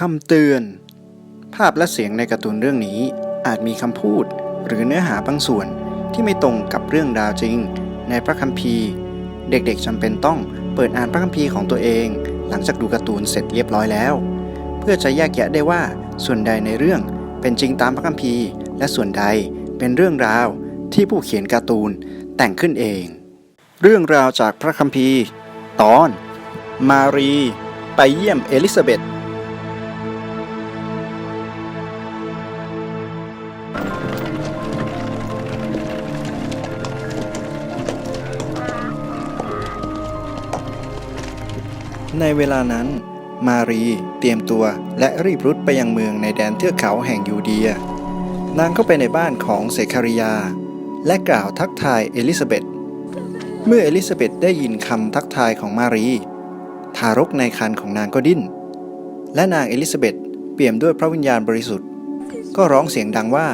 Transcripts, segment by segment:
คำเตือน ภาพและเสียงในการ์ตูนเรื่องนี้ อาจมีคำพูด หรือเนื้อหาบางส่วนที่ไม่ตรงกับเรื่องราวจริง ในพระคัมภีร์ เด็กๆจำเป็นต้องเปิดอ่านพระคัมภีร์ของตัวเอง หลังจากดูการ์ตูนเสร็จเรียบร้อยแล้ว เพื่อจะแยกแยะได้ว่าส่วนใดในเรื่องเป็นจริงตามพระคัมภีร์ และส่วนใดเป็นเรื่องราวที่ผู้เขียนการ์ตูนแต่งขึ้นเอง เรื่องราวจากพระคัมภีร์ ตอน มารี ไปเยี่ยมเอลิซาเบธ ในเวลานั้น มารีเตรียมตัวและรีบรุดไปยังเมืองในแดนเทือกเขาแห่งยูเดีย นางเข้าไปในบ้านของเซคาริยา และกล่าวทักทายเอลิซาเบธเมื่อเอลิซาเบธได้ยินคำทักทายของมารี ทารกในครรภ์ของนางก็ดิ้น และนางเอลิซาเบธเปี่ยมด้วยพระวิญญาณบริสุทธิ์ ก็ร้องเสียงดังว่า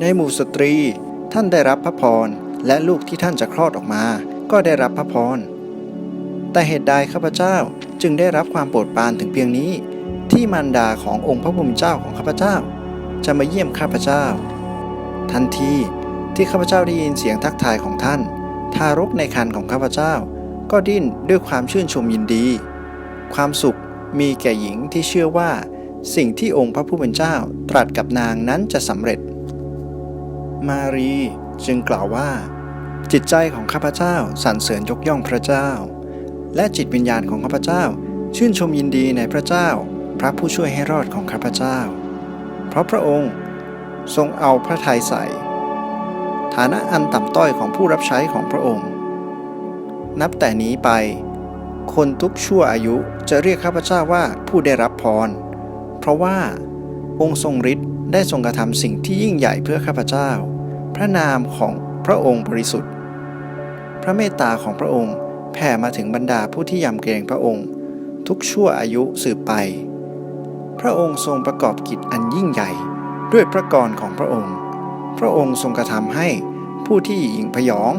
ในหมู่สตรีท่านได้รับพระพรและลูกที่ท่านจะคลอดออกมา ก็ได้รับพระพร แต่เหตุใดข้าพเจ้าจึงได้รับความโปรดปรานถึงเพียงนี้ ที่มารดาขององค์พระผู้เป็นเจ้าของข้าพเจ้า จะมาเยี่ยมข้าพเจ้า ทันทีที่ข้าพเจ้าได้ยินเสียงทักทายของท่าน ทารกในครรภ์ของข้าพเจ้า ก็ดิ้นด้วยความชื่นชมยินดี ความสุขมีแก่หญิงที่เชื่อว่า สิ่งที่องค์พระผู้เป็นเจ้าตรัสกับนางนั้นจะสำเร็จ มารีจึงกล่าวว่า จิตใจของข้าพเจ้าสรรเสริญยกย่องพระเจ้า และจิตวิญญาณของข้าพเจ้า ชื่นชมยินดีในพระเจ้า พระผู้ช่วยให้รอดของข้าพเจ้า เพราะพระองค์ทรงเอาพระทัยใส่ ฐานะอันต่ำต้อยของผู้รับใช้ของพระองค์ นับแต่นี้ไป คนทุกชั่วอายุจะเรียกข้าพเจ้าว่าผู้ได้รับพร เพราะว่าองค์ทรงฤทธิ์ได้ทรงกระทำสิ่งที่ยิ่งใหญ่เพื่อข้าพเจ้า พระนามของพระองค์บริสุทธิ์ พระเมตตาของพระองค์ แผ่มาถึงบรรดาผู้ที่ยำเกรงพระองค์ ทุกชั่วอายุสืบไป พระองค์ทรงประกอบกิจอันยิ่งใหญ่ด้วยพระกรของพระองค์ พระองค์ทรงกระทำให้ผู้ที่หยิ่งพยอง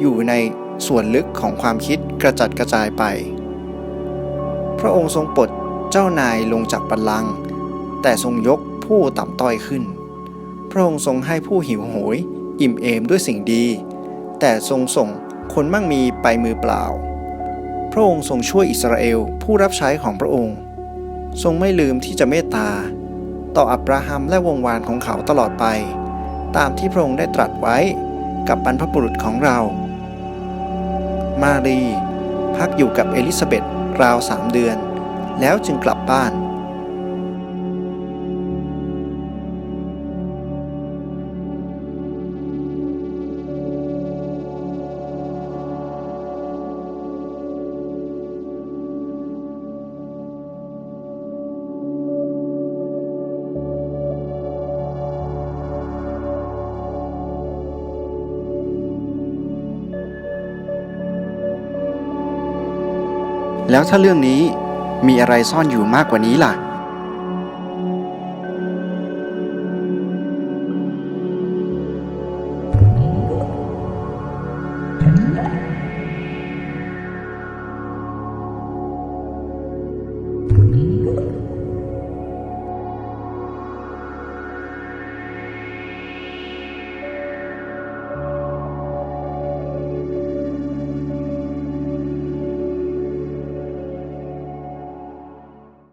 อยู่ในส่วนลึกของความคิดกระจัดกระจายไป พระองค์ทรงปลดเจ้านายลงจากบัลลังก์แต่ทรงยกผู้ต่ำต้อยขึ้น พระองค์ทรงให้ผู้หิวโหย อิ่มเอมด้วยสิ่งดี แต่ทรงส่ง คนมั่งมีไปมือเปล่า พระองค์ทรงช่วยอิสราเอลผู้รับใช้ของพระองค์ ทรงไม่ลืมที่จะเมตตา ต่ออับราฮัมและวงวานของเขาตลอดไป ตามที่พระองค์ได้ตรัสไว้กับบรรพบุรุษของเรา มารี พักอยู่กับเอลิซาเบธราวสามเดือน แล้วจึงกลับบ้าน แล้วถ้าเรื่องนี้มีอะไรซ่อนอยู่มากกว่านี้ล่ะ